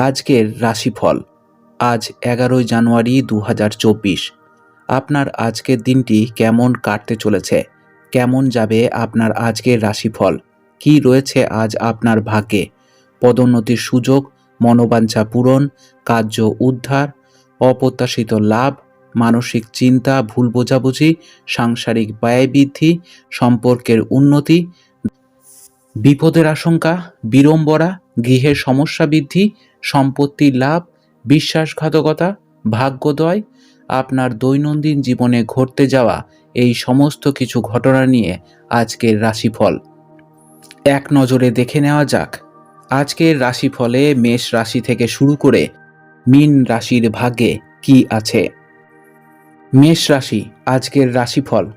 আজকের রাশিফল, আজ এগারোই জানুয়ারি দু হাজার চব্বিশ। আপনার আজকের দিনটি কেমন কাটতে চলেছে? কেমন যাবে আপনার আজকের রাশিফল? কি রয়েছে আজ আপনার ভাগ্যে? পদোন্নতির সুযোগ, মনোবাঞ্ছা পূরণ, কার্য উদ্ধার, অপ্রত্যাশিত লাভ, মানসিক চিন্তা, ভুল বোঝাবুঝি, সাংসারিক ব্যয় বৃদ্ধি, সম্পর্কের উন্নতি, বিপদের আশঙ্কা বিড়ম্বরা গৃহের সমস্যা বৃদ্ধি সম্পত্তির লাভ, বিশ্বাসঘাতকতা, ভাগ্যোদয়, আপনার দৈনন্দিন জীবনে ঘটতে যাওয়া এই সমস্ত কিছু ঘটনা নিয়ে আজকের রাশিফল। এক নজরে দেখে নেওয়া যাক। আজকের রাশিফলে মেষ রাশি থেকে শুরু করে মীন রাশির ভাগ্যে কি আছে? মেষ রাশি, আজকের রাশিফল।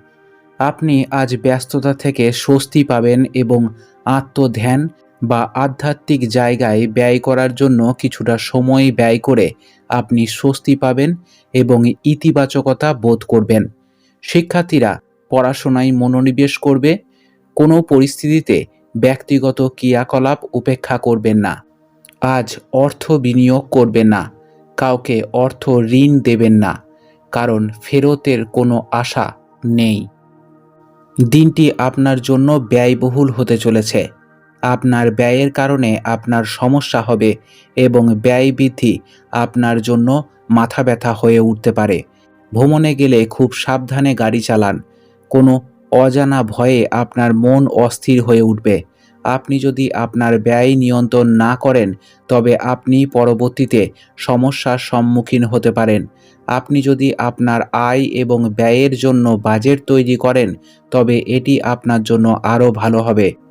আপনি আজ ব্যস্ততা থেকে স্বস্তি পাবেন এবং আত্মধ্যান বা আধ্যাত্মিক জায়গায় ব্যয় করার জন্য কিছুটা সময় ব্যয় করে আপনি স্বস্তি পাবেন এবং ইতিবাচকতা বোধ করবেন। শিক্ষার্থীরা পড়াশোনায় মনোনিবেশ করবে, কোনো পরিস্থিতিতে ব্যক্তিগত ক্রিয়াকলাপ উপেক্ষা করবেন না। আজ অর্থ বিনিয়োগ করবেন না, কাউকে অর্থ ঋণ দেবেন না, কারণ ফেরতের কোনো আশা নেই। দিনটি আপনার জন্য ব্যয়বহুল হতে চলেছে। আপনার ব্যয়ের কারণে আপনার সমস্যা হবে এবং ব্যয় বৃদ্ধি আপনার জন্য মাথা ব্যথা হয়ে উঠতে পারে। ভ্রমণে গেলে খুব সাবধানে গাড়ি চালান। কোনো অজানা ভয়ে আপনার মন অস্থির হয়ে উঠবে। আপনি যদি আপনার ব্যয় নিয়ন্ত্রণ না করেন, তবে আপনি পরবর্তীতে সমস্যার সম্মুখীন হতে পারেন। আপনি যদি আপনার আয় এবং ব্যয়ের জন্য বাজেট তৈরি করেন, তবে এটি আপনার জন্য আরও ভালো হবে।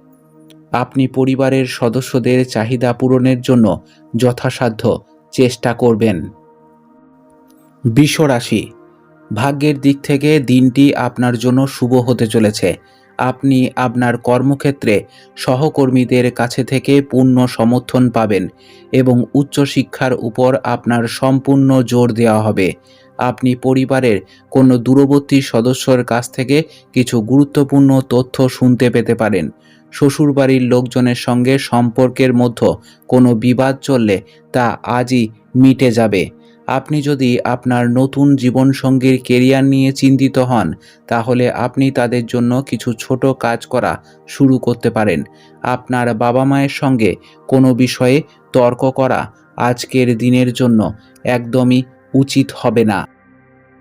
আপনি পরিবারের সদস্যদের চাহিদা পূরণের জন্য যথাসাধ্য চেষ্টা করবেন। বিশ্বরাশি, ভাগ্যের দিক থেকে দিনটি আপনার জন্য শুভ হতে চলেছে। আপনি আপনার কর্মক্ষেত্রে সহকর্মীদের কাছে থেকে পূর্ণ সমর্থন পাবেন এবং উচ্চশিক্ষার উপর আপনার সম্পূর্ণ জোর দেওয়া হবে। আপনি পরিবারের কোনো দূরবর্তী সদস্যর কাছ থেকে কিছু গুরুত্বপূর্ণ তথ্য শুনতে পেতে পারেন। শ্বশুরবাড়ির লোকজনের সঙ্গে সম্পর্কের মধ্যে কোনো বিবাদ চললে তা আজই মিটে যাবে। আপনি যদি আপনার নতুন জীবনসঙ্গীর কেরিয়ার নিয়ে চিন্তিত হন, তাহলে আপনি তাদের জন্য কিছু ছোট কাজ করা শুরু করতে পারেন। আপনার বাবা মায়ের সঙ্গে কোনো বিষয়ে তর্ক করা আজকের দিনের জন্য একদমই উচিত হবে না।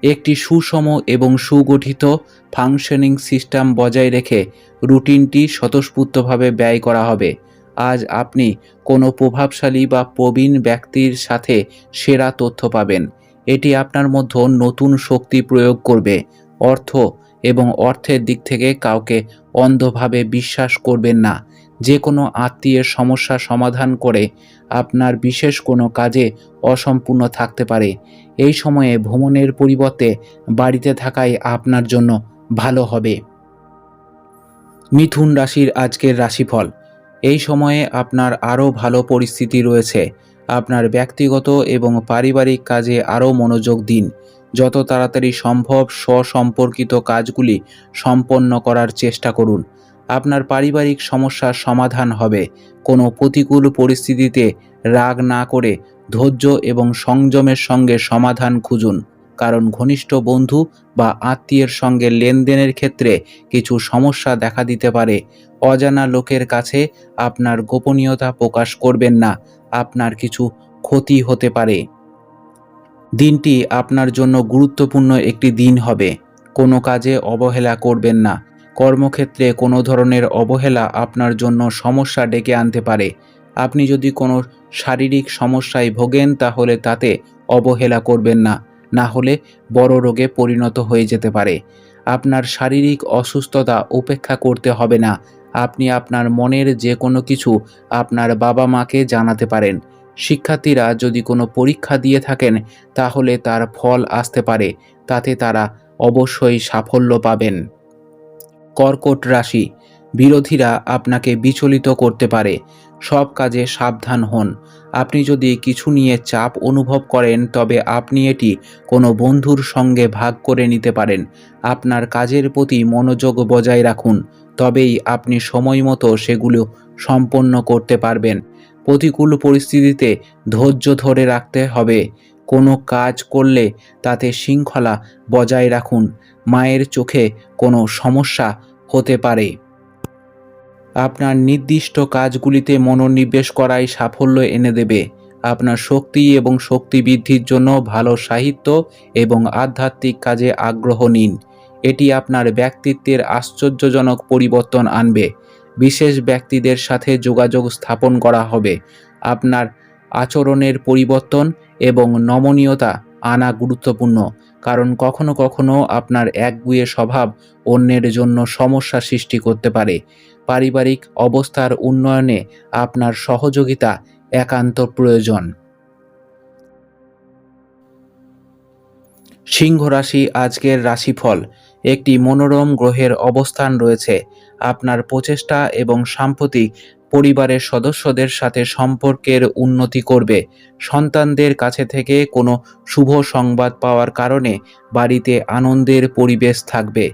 একটি সুষম এবং সুগঠিত ফাংশনিং সিস্টেম বজায় রেখে রুটিনটি স্বতঃস্ফূর্তভাবে ব্যয় করা হবে। আজ আপনি কোনো প্রভাবশালী বা প্রবীণ ব্যক্তির সাথে সেরা তথ্য পাবেন। এটি আপনার মধ্যে নতুন শক্তি প্রয়োগ করবে। অর্থ এবং অর্থের দিক থেকে কাউকে অন্ধভাবে বিশ্বাস করবেন না। যে কোনো আত্মীয়ের সমস্যা সমাধান করে আপনার বিশেষ কোনো কাজে অসম্পূর্ণ থাকতে পারে। এই সময়ে ভ্রমণের পরিবর্তে বাড়িতে থাকাই আপনার জন্য ভালো হবে। মিথুন রাশির আজকের রাশিফল। এই সময়ে আপনার আরও ভালো পরিস্থিতি রয়েছে। আপনার ব্যক্তিগত এবং পারিবারিক কাজে আরও মনোযোগ দিন। যত তাড়াতাড়ি সম্ভব স্বসম্পর্কিত কাজগুলি সম্পন্ন করার চেষ্টা করুন। আপনার পারিবারিক সমস্যার সমাধান হবে। কোনো প্রতিকূল পরিস্থিতিতে রাগ না করে ধৈর্য এবং সংযমের সঙ্গে সমাধান খুঁজুন। কারণ ঘনিষ্ঠ বন্ধু বা আত্মীয়ের সঙ্গে লেনদেনের ক্ষেত্রে কিছু সমস্যা দেখা দিতে পারে। অজানা লোকের কাছে আপনার গোপনীয়তা প্রকাশ করবেন না। আপনার কিছু ক্ষতি হতে পারে। দিনটি আপনার জন্য গুরুত্বপূর্ণ একটি দিন হবে। কোনো কাজে অবহেলা করবেন না। কর্মক্ষেত্রে কোনো ধরনের অবহেলা আপনার জন্য সমস্যা ডেকে আনতে পারে। আপনি যদি কোনো শারীরিক সমস্যায় ভোগেন, তাহলে তাতে অবহেলা করবেন না। না হলে বড় রোগে পরিণত হয়ে যেতে পারে। আপনার শারীরিক অসুস্থতা উপেক্ষা করতে হবে না। আপনি আপনার মনের যে কোনো কিছু আপনার বাবা মাকে জানাতে পারেন। শিক্ষার্থীরা যদি কোনো পরীক্ষা দিয়ে থাকেন, তাহলে তার ফল আসতে পারে। তাতে তারা অবশ্যই সাফল্য পাবেন। কর্কট রাশি। বিরোধীরা আপনাকে বিচলিত করতে পারে। সব কাজে সাবধান হন। আপনি যদি কিছু নিয়ে চাপ অনুভব করেন, তবে আপনি এটি কোনো বন্ধুর সঙ্গে ভাগ করে নিতে পারেন। আপনার কাজের প্রতি মনোযোগ বজায় রাখুন। তবেই আপনি সময় মতো সেগুলো সম্পন্ন করতে পারবেন। প্রতিকূল পরিস্থিতিতে ধৈর্য ধরে রাখতে হবে। কোনো কাজ করলে তাতে শৃঙ্খলা বজায় রাখুন। মায়ের চোখে কোনো সমস্যা হতে পারে। আপনার নির্দিষ্ট কাজগুলিতে মনোনিবেশ করাই সাফল্য এনে দেবে। আপনার শক্তি এবং শক্তি বৃদ্ধির জন্য ভালো সাহিত্য এবং আধ্যাত্মিক কাজে আগ্রহ নিন। এটি আপনার ব্যক্তিত্বের আশ্চর্যজনক পরিবর্তন আনবে। বিশেষ ব্যক্তিদের সাথে যোগাযোগ স্থাপন করা হবে। আপনার আচরণের পরিবর্তন এবং নমনীয়তা আনা গুরুত্বপূর্ণ, কারণ কখনো কখনো আপনার একগুয়ে স্বভাব অন্যের জন্য সমস্যা সৃষ্টি করতে পারে। পারিবারিক অবস্থার উন্নয়নে আপনার সহযোগিতা একান্ত প্রয়োজন। সিংহ রাশি আজকের রাশিফল। একটি মনোরম গ্রহের অবস্থান রয়েছে। আপনার প্রচেষ্টা এবং সাম্প্রতিক পরিবারের সদস্যদের সাথে সম্পর্কের উন্নতি করবে। সন্তানদের কাছে থেকে কোনো শুভ সংবাদ পাওয়ার কারণে বাড়িতে আনন্দের পরিবেশ থাকবে।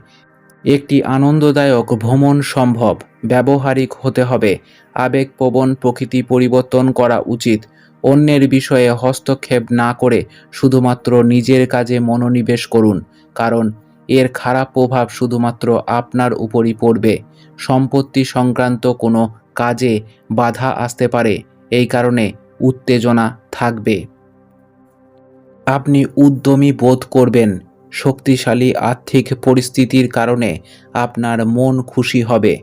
একটি আনন্দদায়ক ভ্রমণ সম্ভব। ব্যবহারিক হতে হবে। আবেগপ্রবণ প্রকৃতি পরিবর্তন করা উচিত। অন্যের বিষয়ে হস্তক্ষেপ না করে শুধুমাত্র নিজের কাজে মনোনিবেশ করুন, কারণ এর খারাপ প্রভাব শুধুমাত্র আপনার উপরই পড়বে। সম্পত্তি সংক্রান্ত কোনো কাজে বাধা আসতে পারে। এই কারণে উত্তেজনা থাকবে। আপনি উদ্যমী বোধ করবেন। শক্তিশালী আর্থিক পরিস্থিতির কারণে আপনার মন খুশি হবে।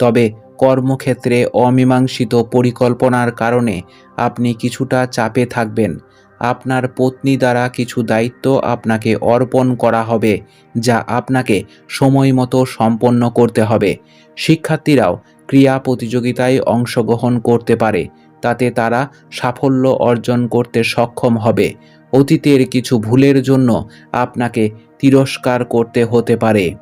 তবে কর্মক্ষেত্রে অমীমাংসিত পরিকল্পনার কারণে আপনি কিছুটা চাপে থাকবেন। আপনার পত্নী দ্বারা কিছু দায়িত্ব আপনাকে অর্পণ করা হবে, যা আপনাকে সময় মতো সম্পন্ন করতে হবে। শিক্ষার্থীরাও ক্রিয়া প্রতিযোগিতায় অংশগ্রহণ করতে পারে, তাতে তারা সাফল্য অর্জন করতে সক্ষম হবে। অতীতের কিছু ভুলের জন্য আপনাকে তিরস্কার করতে হতে পারে।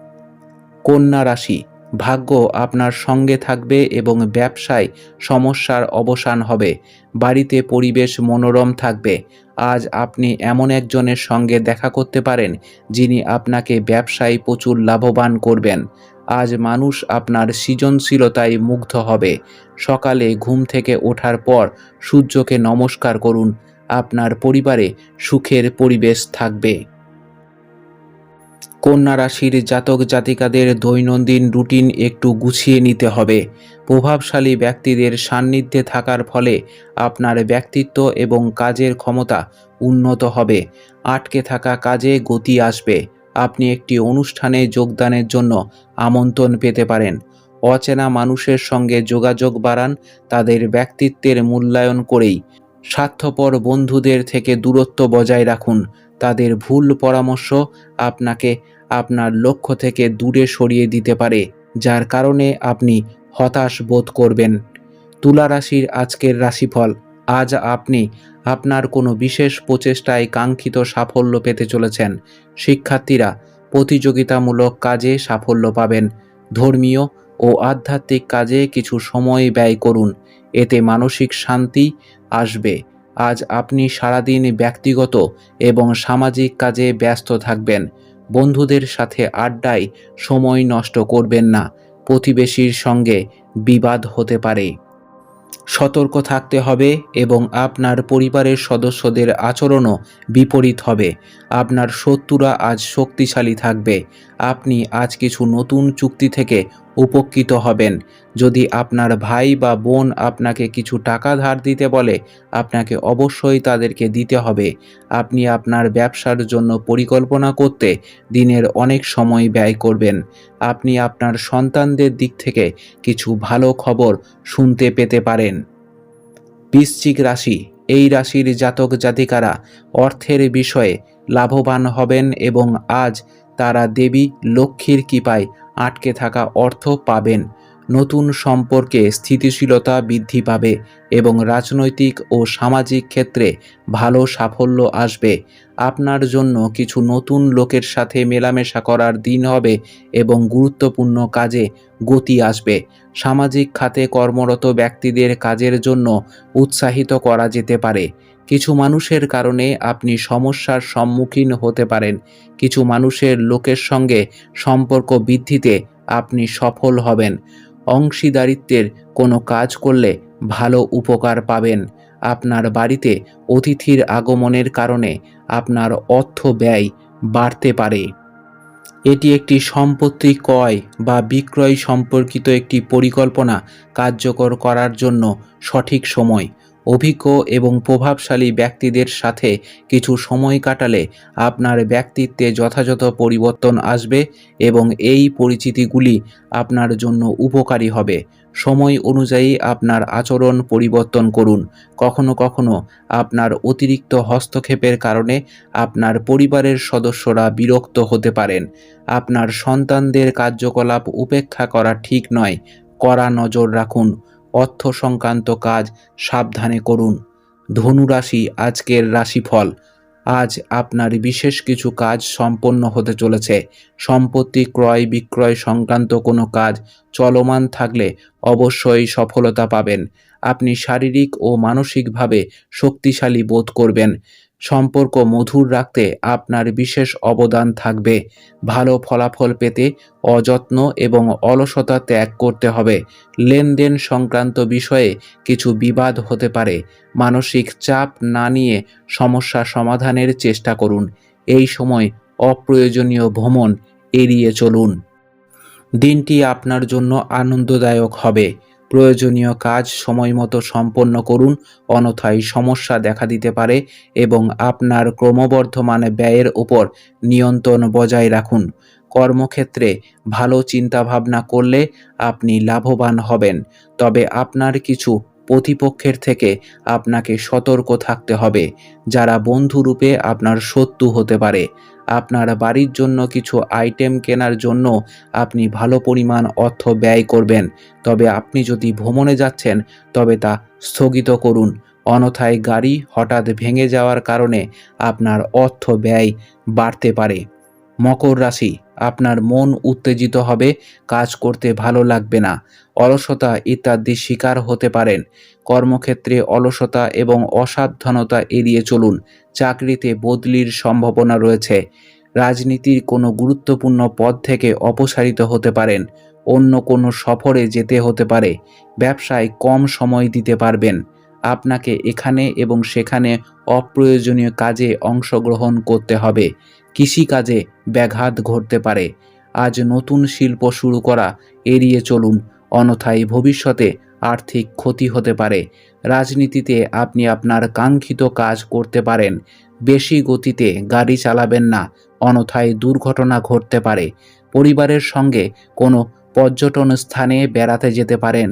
কন্যা রাশি ভাগ্য আপনার সঙ্গে থাকবে এবং ব্যবসায় সমস্যার অবসান হবে। বাড়িতে পরিবেশ মনোরম থাকবে। আজ আপনি এমন একজনের সঙ্গে দেখা করতে পারেন, যিনি আপনাকে ব্যবসায় প্রচুর লাভবান করবেন। আজ মানুষ আপনার সৃজনশীলতায় মুগ্ধ হবে। সকালে ঘুম থেকে ওঠার পর সূর্যকে নমস্কার করুন। আপনার পরিবারে সুখের পরিবেশ থাকবে। কন্যা রাশির জাতক জাতিকাদের দৈনন্দিন রুটিন একটু গুছিয়ে নিতে হবে। প্রভাবশালী ব্যক্তিদের সান্নিধ্যে থাকার ফলে আপনার ব্যক্তিত্ব এবং কাজের ক্ষমতা উন্নত হবে। আটকে থাকা কাজে গতি আসবে। আপনি একটি অনুষ্ঠানে যোগদানের জন্য আমন্ত্রণ পেতে পারেন। অচেনা মানুষের সঙ্গে যোগাযোগ বাড়ান তাদের ব্যক্তিত্বের মূল্যায়ন করেই। স্বার্থপর বন্ধুদের থেকে দূরত্ব বজায় রাখুন। তাদের ভুল পরামর্শ আপনাকে আপনার লক্ষ্য থেকে দূরে সরিয়ে দিতে পারে, যার কারণে আপনি হতাশ বোধ করবেন। তুলা রাশির আজকের রাশিফল, আজ আপনি আপনার কোনো বিশেষ প্রচেষ্টায় কাঙ্ক্ষিত সাফল্য পেতে চলেছেন। শিক্ষার্থীরা প্রতিযোগিতামূলক কাজে সাফল্য পাবেন। ধর্মীয় ও আধ্যাত্মিক কাজে কিছু সময় ব্যয় করুন, এতে মানসিক শান্তি আসবে। আজ আপনি সারাদিন ব্যক্তিগত এবং সামাজিক কাজে ব্যস্ত থাকবেন। বন্ধুদের সাথে আড্ডায় সময় নষ্ট করবেন না। প্রতিবেশীর সঙ্গে বিবাদ হতে পারে। সতর্ক থাকতে হবে এবং আপনার পরিবারের সদস্যদের আচরণও বিপরীত হবে। আপনার শত্রুরা আজ শক্তিশালী থাকবে। আপনি আজ কিছু নতুন চুক্তি থেকে উপকৃত হবেন। যদি আপনার ভাই বা বোন আপনাকে কিছু টাকা ধার দিতে বলে, আপনাকে অবশ্যই তাদেরকে দিতে হবে। আপনি আপনার ব্যবসার জন্য পরিকল্পনা করতে দিনের অনেক সময় ব্যয় করবেন। আপনি আপনার সন্তানদের দিক থেকে কিছু ভালো খবর শুনতে পেতে পারেন। বৃশ্চিক রাশি, এই রাশির জাতক জাতিকারা অর্থের বিষয়ে লাভবান হবেন এবং আজ তারা দেবী লক্ষ্মীর কৃপায় আটকে থাকা অর্থ পাবেন। নতুন সম্পর্কে স্থিতিশীলতা বৃদ্ধি পাবে এবং রাজনৈতিক ও সামাজিক ক্ষেত্রে ভালো সাফল্য আসবে। আপনার জন্য কিছু নতুন লোকের সাথে মেলামেশা করার দিন হবে এবং গুরুত্বপূর্ণ কাজে গতি আসবে। সামাজিক খাতে কর্মরত ব্যক্তিদের কাজের জন্য উৎসাহিত করা যেতে পারে। কিছু মানুষের কারণে আপনি সমস্যার সম্মুখীন হতে পারেন। কিছু মানুষের লোকের সঙ্গে সম্পর্ক বৃদ্ধিতে আপনি সফল হবেন। অংশীদারিত্বের কোনো কাজ করলে ভালো উপকার পাবেন। আপনার বাড়িতে অতিথির আগমনের কারণে আপনার অর্থ ব্যয় বাড়তে পারে। এটি একটি সম্পত্তি ক্রয় বা বিক্রয় সম্পর্কিত একটি পরিকল্পনা কার্যকর করার জন্য সঠিক সময়। অভিজ্ঞ এবং প্রভাবশালী ব্যক্তিদের সাথে কিছু সময় কাটালে আপনার ব্যক্তিত্বে যথাযথ পরিবর্তন আসবে এবং এই পরিচিতিগুলি আপনার জন্য উপকারী হবে। সময় অনুযায়ী আপনার আচরণ পরিবর্তন করুন। কখনো কখনো আপনার অতিরিক্ত হস্তক্ষেপের কারণে আপনার পরিবারের সদস্যরা বিরক্ত হতে পারেন। আপনার সন্তানদের কার্যকলাপ উপেক্ষা করা ঠিক নয়। কড়া নজর রাখুন। অর্থ সংক্রান্ত কাজ সাবধানে করুন। ধনুরাশি আজকের রাশিফল। আজ আপনার বিশেষ কিছু কাজ সম্পন্ন হতে চলেছে। সম্পত্তি ক্রয় বিক্রয় সংক্রান্ত কোনো কাজ চলমান থাকলে অবশ্যই সফলতা পাবেন। আপনি শারীরিক ও মানসিকভাবে শক্তিশালী বোধ করবেন। সম্পর্ক মধুর রাখতে আপনার বিশেষ অবদান থাকবে। ভালো ফলাফল পেতে অযত্ন এবং অলসতা ত্যাগ করতে হবে। লেনদেন সংক্রান্ত বিষয়ে কিছু বিবাদ হতে পারে। মানসিক চাপ না নিয়ে সমস্যা সমাধানের চেষ্টা করুন। এই সময় অপ্রয়োজনীয় ভ্রমণ এড়িয়ে চলুন। দিনটি আপনার জন্য আনন্দদায়ক হবে। প্রয়োজনীয় কাজ সময়মতো সম্পন্ন করুন অনথায় সমস্যা দেখা দিতে পারে এবং আপনার ক্রমবর্ধমান ব্যয়ের উপর নিয়ন্ত্রণ বজায় রাখুন। কর্মক্ষেত্রে ভালো চিন্তাভাবনা করলে আপনি লাভবান হবেন, তবে আপনার কিছু প্রতিপক্ষের থেকে আপনাকে সতর্ক থাকতে হবে, যারা বন্ধুরূপে আপনার শত্রু হতে পারে। আপনার বাড়ির জন্য কিছু আইটেম কেনার জন্য আপনি ভালো পরিমাণ অর্থ ব্যয় করবেন। তবে আপনি যদি ভ্রমণে যাচ্ছেন, তবে তা স্থগিত করুন। অনথায় গাড়ি হঠাৎ ভেঙে যাওয়ার কারণে আপনার অর্থ ব্যয় বাড়তে পারে। মকর রাশি, আপনার মন উত্তেজিত হবে, কাজ করতে ভালো লাগবে না। অলসতা ইত্যাদি শিকার হতে পারেন। কর্মক্ষেত্রে অলসতা এবং অসাবধানতা এড়িয়ে চলুন। চাকরিতে বদলির সম্ভাবনা রয়েছে। রাজনীতির কোনো গুরুত্বপূর্ণ পদ থেকে অপসারিত হতে পারেন। অন্য কোনো সফরে যেতে হতে পারে। ব্যবসায় কম সময় দিতে পারবেন। আপনাকে এখানে এবং সেখানে অপ্রয়োজনীয় কাজে অংশগ্রহণ করতে হবে। কৃষিকাজে ব্যাঘাত ঘটতে পারে। আজ নতুন শিল্প শুরু করা এড়িয়ে চলুন। অন্যথায় ভবিষ্যতে আর্থিক ক্ষতি হতে পারে। রাজনীতিতে আপনি আপনার কাঙ্ক্ষিত কাজ করতে পারেন, বেশি গতিতে গাড়ি চালাবেন না অনথায় দুর্ঘটনা ঘটতে পারে। পরিবারের সঙ্গে কোনো পর্যটন স্থানে বেড়াতে যেতে পারেন,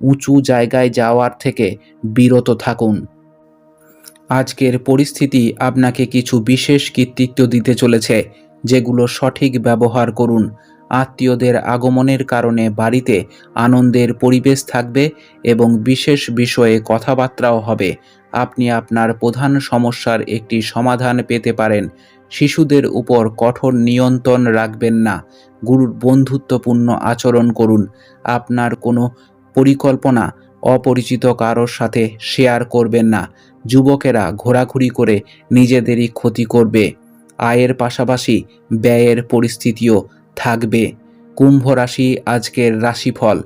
উঁচু জায়গায় যাওয়ার থেকে বিরত থাকুন। আজকের পরিস্থিতি আপনাকে কিছু বিশেষ কৃতিত্ব দিতে চলেছে, যেগুলো সঠিক ব্যবহার করুন। আত্মীয়দের আগমনের কারণে বাড়িতে আনন্দের পরিবেশ থাকবে এবং বিশেষ বিষয়ে কথাবার্তাও হবে। আপনি আপনার প্রধান সমস্যার একটি সমাধান পেতে পারেন। শিশুদের উপর কঠোর নিয়ন্ত্রণ রাখবেন না। গুরুর বন্ধুত্বপূর্ণ আচরণ করুন। আপনার কোনো পরিকল্পনা, অপরিচিত কারোর সাথে শেয়ার করবেন না। যুবকেরা ঘোরাঘুরি করে নিজেদেরই ক্ষতি করবে। আয়ের পাশাপাশি ব্যয়ের পরিস্থিতিও থাকবে। কুম্ভ রাশি আজকের রাশিফল।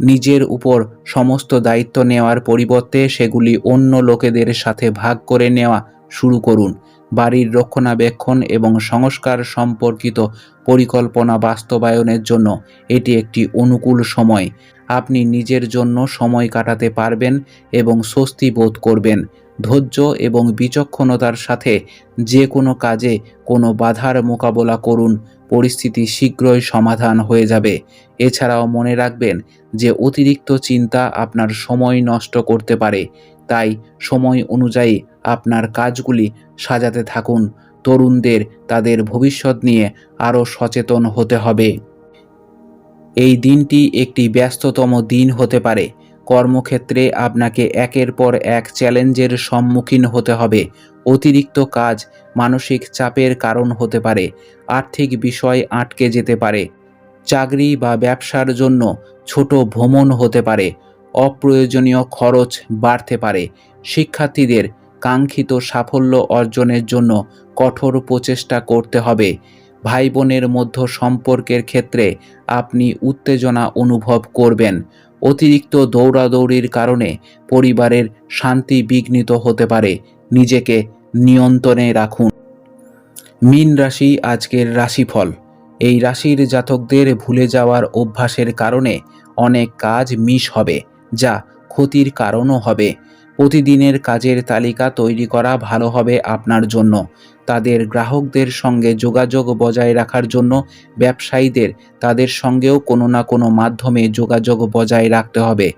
নিজের উপর সমস্ত দায়িত্ব নেওয়ার পরিবর্তে সেগুলি অন্য লোকেদের সাথে ভাগ করে নেওয়া শুরু করুন। বাড়ির রক্ষণাবেক্ষণ এবং সংস্কার সম্পর্কিত পরিকল্পনা বাস্তবায়নের জন্য এটি একটি অনুকূল সময়। আপনি নিজের জন্য সময় কাটাতে পারবেন এবং স্বস্তি বোধ করবেন। ধৈর্য এবং বিচক্ষণতার সাথে যে কোনো কাজে কোনো বাধার মোকাবেলা করুন। পরিস্থিতি শীঘ্রই সমাধান হয়ে যাবে। এছাড়াও মনে রাখবেন যে অতিরিক্ত চিন্তা আপনার সময় নষ্ট করতে পারে। তাই সময় অনুযায়ী আপনার কাজগুলি সাজাতে থাকুন। তরুণদের তাদের ভবিষ্যৎ নিয়ে আরও সচেতন হতে হবে। এই দিনটি একটি ব্যস্ততম দিন হতে পারে। কর্মক্ষেত্রে আপনাকে একের পর এক চ্যালেঞ্জের সম্মুখীন হতে হবে। অতিরিক্ত কাজ মানসিক চাপের কারণ হতে পারে, আর্থিক বিষয় আটকে যেতে পারে, চাকরি বা ব্যবসার জন্য ছোট ভ্রমণ হতে পারে, অপ্রয়োজনীয় খরচ বাড়তে পারে, শিক্ষার্থীদের কাঙ্ক্ষিত সাফল্য অর্জনের জন্য কঠোর প্রচেষ্টা করতে হবে ভাই বোনের মধ্য সম্পর্কের ক্ষেত্রে আপনি উত্তেজনা অনুভব করবেন, অতিরিক্ত দৌড়াদৌড়ির কারণে পরিবারের শান্তি বিঘ্নিত হতে পারে, নিজেকে নিয়ন্ত্রণে রাখুন। মীন রাশি আজকের রাশিফল। এই রাশির জাতকদের ভুলে যাওয়ার অভ্যাসের কারণে অনেক কাজ মিস হবে, যা ক্ষতির কারণও হবে। প্রতিদিনের কাজের তালিকা তৈরি করা ভালো হবে আপনার জন্য। তাদের গ্রাহকদের সঙ্গে যোগাযোগ বজায় রাখার জন্য ব্যবসায়ীদের তাদের সঙ্গেও কোনো না কোনো মাধ্যমে যোগাযোগ বজায় রাখতে হবে।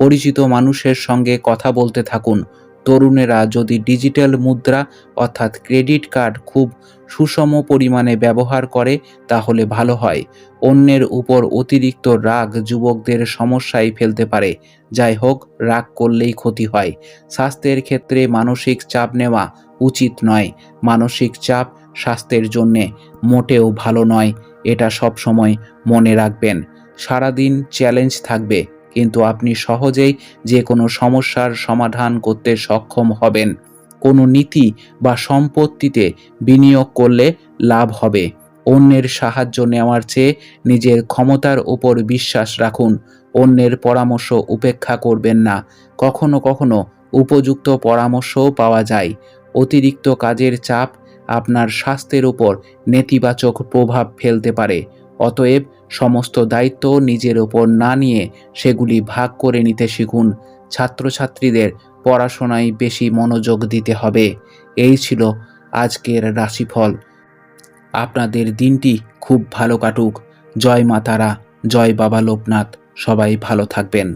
পরিচিত মানুষের সঙ্গে কথা বলতে থাকুন তরুণেরা যদি ডিজিটাল মুদ্রা অর্থাৎ ক্রেডিট কার্ড খুব সুষম পরিমাণে ব্যবহার করে, তাহলে ভালো হয়। অন্যের উপর অতিরিক্ত রাগ যুবকদের সমস্যায় ফেলতে পারে। যাই হোক, রাগ করলেই ক্ষতি হয়। স্বাস্থ্যের ক্ষেত্রে মানসিক চাপ নেওয়া উচিত নয়। মানসিক চাপ স্বাস্থ্যের জন্যে মোটেও ভালো নয়। এটা সব সময় মনে রাখবেন। সারাদিন চ্যালেঞ্জ থাকবে। কিন্তু আপনি সহজেই যে কোনো সমস্যার সমাধান করতে সক্ষম হবেন। কোনো নীতি বা সম্পত্তিতে বিনিয়োগ করলে লাভ হবে। অন্যের সাহায্য নেওয়ার চেয়ে নিজের ক্ষমতার উপর বিশ্বাস রাখুন। অন্যের পরামর্শ উপেক্ষা করবেন না। কখনো কখনো উপযুক্ত পরামর্শও পাওয়া যায়। অতিরিক্ত কাজের চাপ আপনার স্বাস্থ্যের উপর নেতিবাচক প্রভাব ফেলতে পারে। অতএব সমস্ত দায়িত্ব নিজের ওপর না নিয়ে সেগুলি ভাগ করে নিতে শিখুন। ছাত্রছাত্রীদের পড়াশোনায় বেশি মনোযোগ দিতে হবে। এই ছিল আজকের রাশিফল। আপনাদের দিনটি খুব ভালো কাটুক। জয় মা তারা, জয় বাবা লোকনাথ। সবাই ভালো থাকবেন।